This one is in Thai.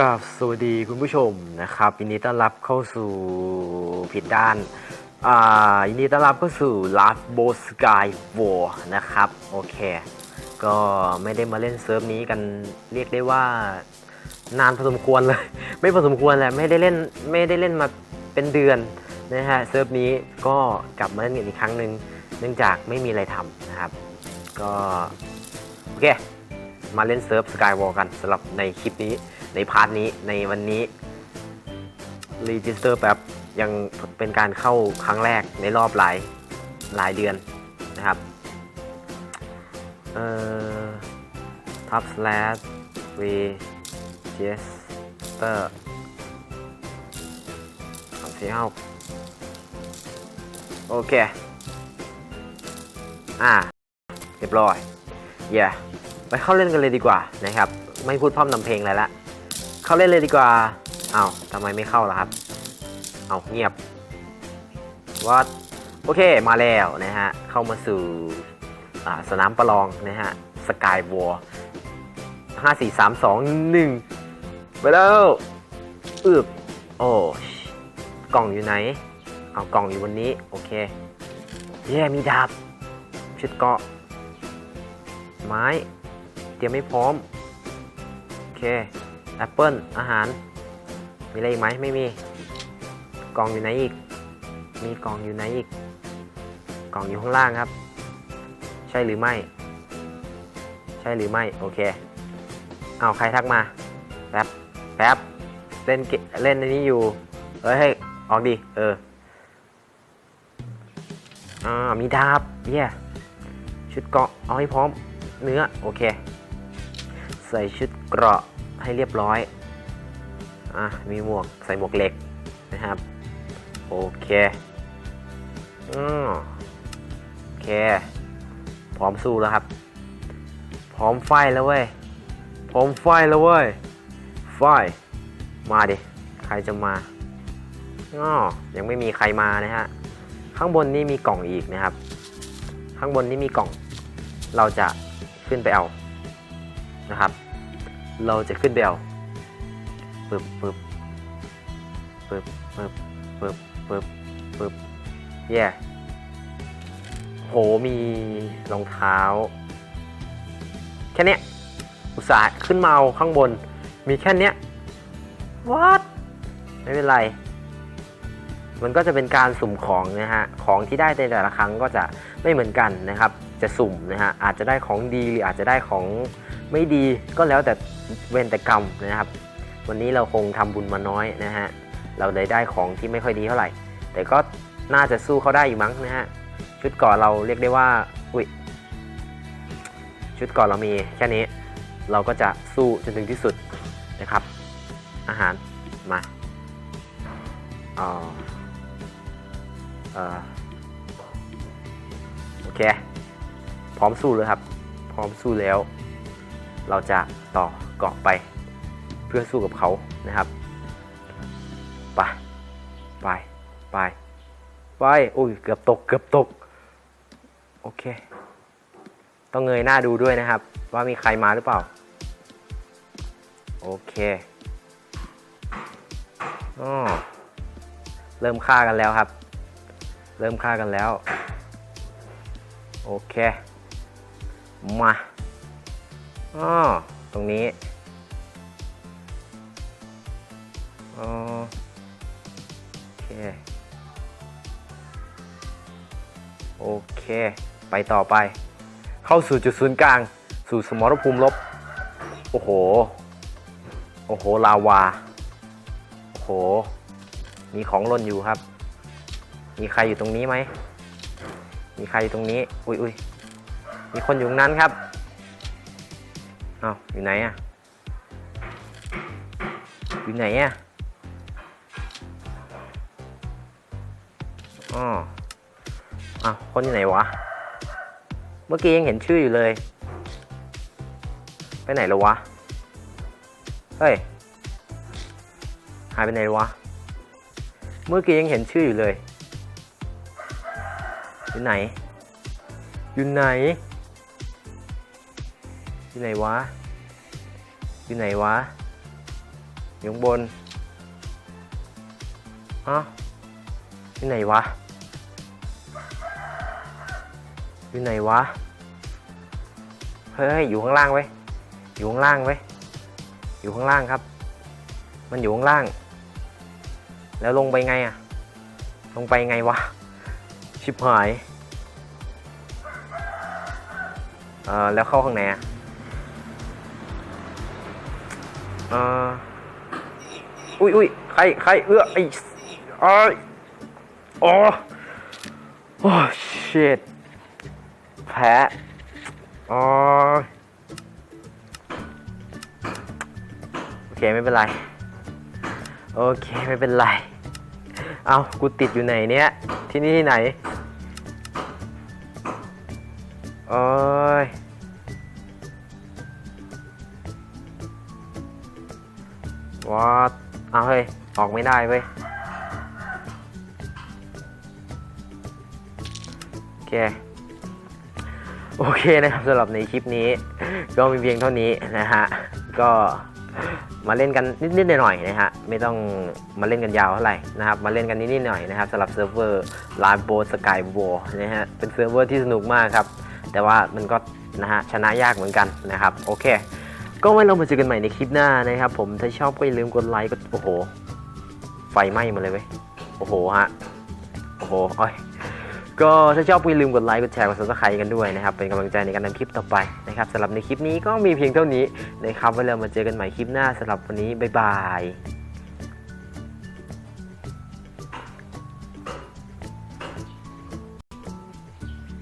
กับสวัสดีคุณผู้ชมนะครับยินดีต้อนรับเข้าสู่ผิดด้านอ่ายินดีต้อนรับเข้าสู่ Last b o Sky War นะครับ โอเค ก็ไม่ได้มาเล่นเซิร์ฟนี้กันเรียกได้ว่านานพอสมควรเลย ไม่พอสมควรแหละไม่ได้เล่นไม่ได้เล่นมาเป็นเดือนนะฮะเซิร์ฟนี้ก็กลับมาเล่นกันอีกครั้งหนึ่งเนื่องจากไม่มีอะไรทำนะครับ ก็โอเค มาเล่นเซิร์ฟสกายวอลกันสำหรับในคลิปนี้ ในพาร์ทนี้ในวันนี้รีจิสเตอร์แบบยังเป็นการเข้าครั้งแรกในรอบหลายหลายเดือนนะครับเอ่อ top slash register สามสี่ห้าโอเค อ่า เรียบร้อย เย่ไปเข้าเล่นกันเลยดีกว่านะครับ ไม่พูดพร่ำนำเพลงอะไรละ เข้าเล่นเลยดีกว่าเอา้าวทำไมไม่เข้าล่ะครับ เอาเงียบวัดโอเคมาแล้วนะฮะ เข้ามาสู่อ่าสนามประลองนะฮะสกายวอร์ห้าสี่สามสองหนึ่งไปแล้วอึบโอ้กล่องอยู่ไหน เอากล่องอยู่บนนี้ โอเคเย้มีดาบ ชุดเกาะ ไม้ เตรียมไม่พร้อม โอเค แอปเปิลอาหาร มีอะไรอีกไหมไม่มี กล่องอยู่ไหนอีก มีกล่องอยู่ไหนอีก กล่องอยู่ข้างล่างครับ ใช่หรือไม่ ใช่หรือไม่ โอเค เอาใครทักมาแป๊บแป๊บเล่นเล่นในนี้อยู่ เอ้ยให้ออกดิ เอออ่ามีดาบเย้ชุดเกราะเอาให้พร้อมเนื้อ โอเค ใส่ชุดเกราะ ให้เรียบร้อยอะมีหมวกใส่หมวกเหล็กนะครับโอเคอืมโอเค พร้อมสู้แล้วครับ พร้อมไฟแล้วเว้ยพร้อมไฟแล้วเว้ยไฟมาดิใครจะมาอ๋อยังไม่มีใครมานะฮะข้างบนนี่มีกล่องอีกนะครับ ข้างบนนี่มีกล่อง เราจะขึ้นไปเอานะครับ เราจะขึ้นไปเอาปึ๊บปึ๊บปึ๊บปึ๊บปึ๊บปึ๊บปึ๊บแย่โหมีรองเท้า แค่นี้อุตส่าห์ขึ้นมาเอาข้างบน มีแค่นี้ what ไม่เป็นไร มันก็จะเป็นการสุ่มของนะฮะ ของที่ได้ในแต่ละครั้งก็จะไม่เหมือนกันนะครับ จะสุ่มนะฮะ อาจจะได้ของดีหรืออาจจะได้ของ ไม่ดีก็แล้วแต่เวรแต่กรรมนะครับ วันนี้เราคงทำบุญมาน้อยนะฮะเราเลยได้ของที่ไม่ค่อยดีเท่าไหร่ แต่ก็น่าจะสู้เขาได้อยู่มั้งนะฮะชุดก่อนเราเรียกได้ว่าอุ้ยชุดก่อนเรามีแค่นี้ เราก็จะสู้จนถึงที่สุดนะครับ อาหารมาอ๋อเอ่อโอเค พร้อมสู้เลยครับ พร้อมสู้แล้ว เราจะต่อเกาะไป เพื่อสู้กับเขานะครับไปไปไปไปโอ้ยเกือบตกเกือบตกโอเค ต้องเงยหน้าดูด้วยนะครับ ว่ามีใครมาหรือเปล่า โอเคอ๋อเริ่มฆ่ากันแล้วครับ เริ่มฆ่ากันแล้ว โอเค มา อ๋อตรงนี้อ๋อโอเค โอเค ไปต่อไป เข้าสู่จุดศูนย์กลาง สู่สมรภูมิลบ โอ้โห โอ้โห ลาวา โอ้โห มีของล่นอยู่ครับ มีใครอยู่ตรงนี้ไหม มีใครอยู่ตรงนี้ อุ้ยอุ้ยมีคนอยู่ตรงนั้นครับ อ้าวอยู่ไหนอะอยู่ไหนอะอ๋ออ้าวคนอยู่ไหนวะ เมื่อกี้ยังเห็นชื่ออยู่เลย ไปไหนแล้ววะ เฮ้ย หายไปไหนวะ เมื่อกี้ยังเห็นชื่ออยู่เลย อยู่ไหน อยู่ไหน อยู่ไหนวะ อยู่ไหนวะ อยู่บนฮะอยู่ไหนวะ อยู่ไหนวะ เฮ้ย อยู่ข้างล่างไว้ อยู่ข้างล่างไว้ อยู่ข้างล่างครับ มันอยู่ข้างล่าง แล้วลงไปไงอะลงไปไงวะ ชิบหาย เออแล้วเข้าข้างในอะ เอออุ้ยอุ้ยใครใครเอื้อไอ้ไอ้โอ้โอ้ชิตแพ้อ๋อโอเคไม่เป็นไร โอเคไม่เป็นไร เอากูติดอยู่ไหนเนี่ยที่นี่ที่ไหน โอ้ย วอดเอาเฮ้ย ออกไม่ได้เว้ย โอเค โอเคนะครับสำหรับในคลิปนี้ ก็มีเพียงเท่านี้นะฮะ ก็มาเล่นกันนิดๆหน่อยๆนะฮะ ไม่ต้องมาเล่นกันยาวเท่าไหร่นะครับ มาเล่นกันนิดๆหน่อยๆนะครับสำหรับเซิร์ฟเวอร์ลาโบสกายโบนะฮะ เป็นเซิร์ฟเวอร์ที่สนุกมากครับ แต่ว่ามันก็นะฮะชนะยากเหมือนกันนะครับ โอเค ก็ไว้เรามาเจอกันใหม่ในคลิปหน้านะครับผมถ้าชอบก็อย่าลืมกดไลค์ก็โอ้โห ไฟไหม้มาเลยเว้ยโอ้โหฮะโอ้โหอ้อยก็ถ้าชอบก็อย่าลืมกดไลค์กดแชร์กดซับสไครต์กันด้วยนะครับเป็นกำลังใจในการทำคลิปต่อไปนะครับสำหรับในคลิปนี้ก็มีเพียงเท่านี้นะครับไว้เรามาเจอกันใหม่คลิปหน้าสำหรับวันนี้บ๊ายบาย